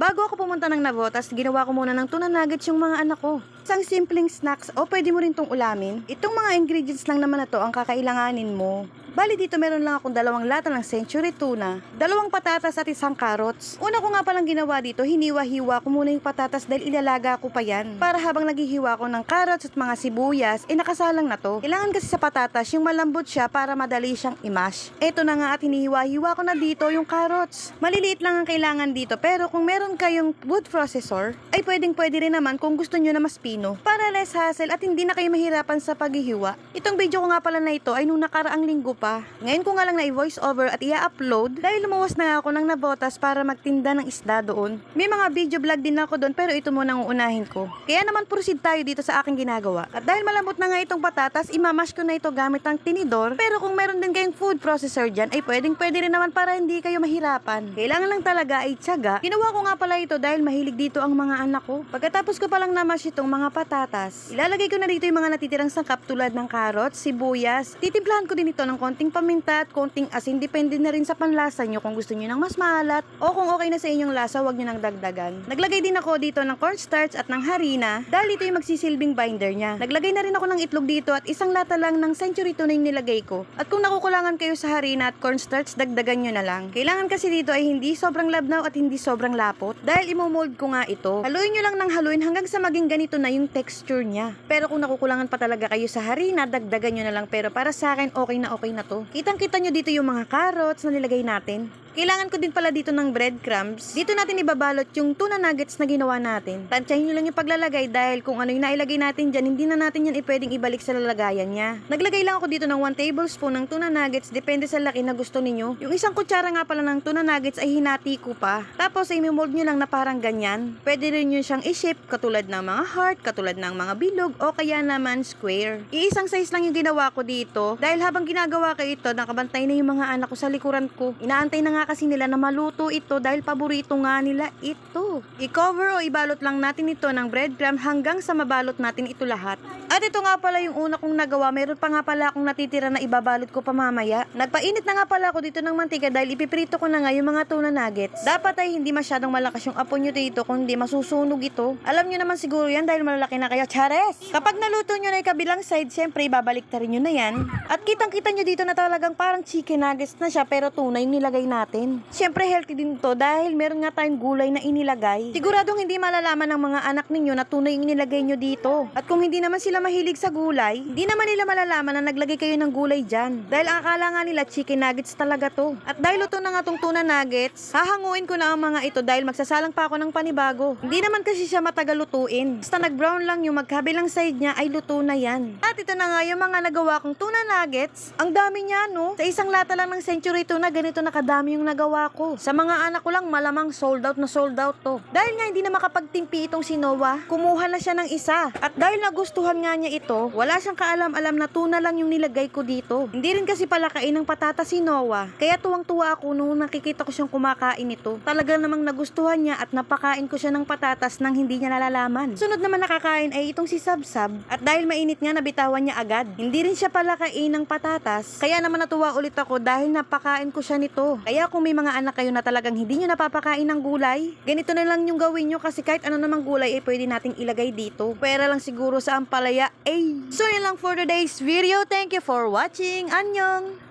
Bago ako pumunta ng Navotas, ginawa ko muna ng tuna nuggets yung mga anak ko. Isang simpleng snacks o pwede mo rin tong ulamin. Itong mga ingredients lang naman na to ang kakailanganin mo. Bali dito meron lang akong dalawang lata ng century tuna, dalawang patatas at isang carrots. Una ko nga palang ginawa dito, hiniwa-hiwa ko muna yung patatas dahil ilalaga ko pa yan. Para habang naghihiwa ko ng carrots at mga sibuyas, eh nakasalang na to. Kailangan kasi sa patatas yung malambot siya para madali siyang i-mash. Eto na nga at hinihiwa-hiwa ko na dito yung carrots. Maliliit lang ang kailangan dito pero kung meron kayong food processor, ay pwedeng pwede rin naman kung gusto nyo na mas pino. Para less hassle at hindi na kayo mahirapan sa paghihiwa. Itong video ko nga pala na ito ay nung nakaraang linggo pa. Ngayon ko nga lang na i-voice over at i-upload dahil lumuwas na ako ng nabotas para magtinda ng isda doon. May mga video vlog din ako doon pero ito muna ang uunahin ko. Kaya naman proceed tayo dito sa aking ginagawa. At dahil malambot na nga itong patatas, imamash ko na ito gamit ang tinidor. Pero kung meron din kayong food processor dyan, ay pwedeng pwede rin naman para hindi kayo mahirapan. Kailangan lang talaga ay tiyaga. Ginawa ko nga pala ito dahil mahilig dito ang mga anak ko. Pagkatapos ko palang namash itong mga patatas, ilalagay ko na dito yung mga natitirang sangkap tulad ng carrots, sibuyas. Titimplahan ko din ito ng konting paminta at konting asin. Depende na rin sa panlasa nyo kung gusto nyo ng mas maalat o kung okay na sa inyong lasa, wag nyo nang dagdagan. Naglagay din ako dito ng cornstarch at ng harina dahil ito yung magsisilbing binder niya. Naglagay na rin ako ng itlog dito at isang lata lang ng century tuna yung nilagay ko. At kung nakukulangan kayo sa harina at cornstarch, dagdagan nyo na lang. Kailangan kasi dito ay hindi sobrang labnaw at hindi sobrang lapot dahil imomold ko nga ito. Haluin nyo lang ng haluin hanggang sa maging ganito na yung texture niya. Pero kung nakukulangan pa talaga kayo sa harina, dagdagan nyo na lang. Pero para sa akin, okay na okay na to. Kitang-kita nyo dito yung mga carrots na nilagay natin. Kailangan ko din pala dito ng breadcrumbs. Dito natin ibabalot yung tuna nuggets na ginawa natin. Tansyahin nyo lang yung paglalagay dahil kung ano yung nailagay natin dyan, hindi na natin yan ipwedeng ibalik sa lalagayan niya. Naglagay lang ako dito ng 1 tablespoon ng tuna nuggets, depende sa laki na gusto ninyo. Yung isang kutsara nga pala ng tuna nuggets ay hinati ko pa. Tapos ay mold nyo lang na parang ganyan. Pwede rin nyo siyang i-shape katulad ng mga heart, katulad ng mga bilog, o kaya naman square. Iisang size lang yung ginawa ko dito dahil habang ginagawa ko ito, nakabantay na yung mga anak ko sa likuran ko. Inaantay na nga kasi nila na maluto ito dahil paborito nga nila ito. I-cover o ibalot lang natin ito ng breadcrumb hanggang sa mabalot natin ito lahat. At ito nga pala yung una kong nagawa. Meron pa nga pala akong natitira na ibabalot ko pa mamaya. Nagpainit na nga pala ako dito ng mantika dahil ipiprito ko na nga yung mga tuna nuggets. Dapat ay hindi masyadong malakas yung apo nyo dito kung hindi masusunog ito. Alam nyo naman siguro yan dahil malalaki na kayo. Chares! Kapag naluto nyo na yung kabilang side, syempre ibabalik ta rin nyo na yan. At kitang kita nyo dito na talagang parang chicken nuggets na siya pero tuna yung nilagay natin. Siyempre healthy din to dahil meron nga tayong gulay na inilagay. Siguradong hindi malalaman ng mga anak ninyo na tunay yung nilagay nyo dito. At kung hindi naman sila mahilig sa gulay, hindi naman nila malalaman na naglagay kayo ng gulay dyan. Dahil ang akala nga nila chicken nuggets talaga to. At dahil luto na nga tong tuna nuggets, hahanguin ko na ang mga ito dahil magsasalang pa ako ng panibago. Hindi naman kasi siya matagal lutuin. Basta nag-brown lang yung magkabilang side niya ay luto na yan. At ito na nga yung mga nagawa kong tuna nuggets. Ang dami niya no. Sa isang lata lang ng century tuna, ganito nakadami yung nagawa ko. Sa mga anak ko lang, malamang sold out na sold out to. Dahil nga hindi na makapagtimpi itong si Noah, kumuha na siya ng isa. At dahil nagustuhan nga niya ito, wala siyang kaalam-alam na tuna lang yung nilagay ko dito. Hindi rin kasi pala kain ng patata si Noah. Kaya tuwang-tuwa ako nung nakikita ko siyang kumakain ito. Talaga namang nagustuhan niya at napakain ko siya ng patatas nang hindi niya nalalaman. Sunod naman nakakain ay itong si Sabsab. At dahil mainit nga, nabitawan niya agad. Hindi rin siya pala kain ng patatas. Kaya naman natuwa ulit ako dahil napakain ko siya nito. Kaya kung may mga anak kayo na talagang hindi nyo napapakain ng gulay, ganito na lang yung gawin nyo kasi kahit ano namang gulay ay pwede nating ilagay dito. Pwera lang siguro sa ampalaya. Ay! So yun lang for today's video. Thank you for watching. Annyeong!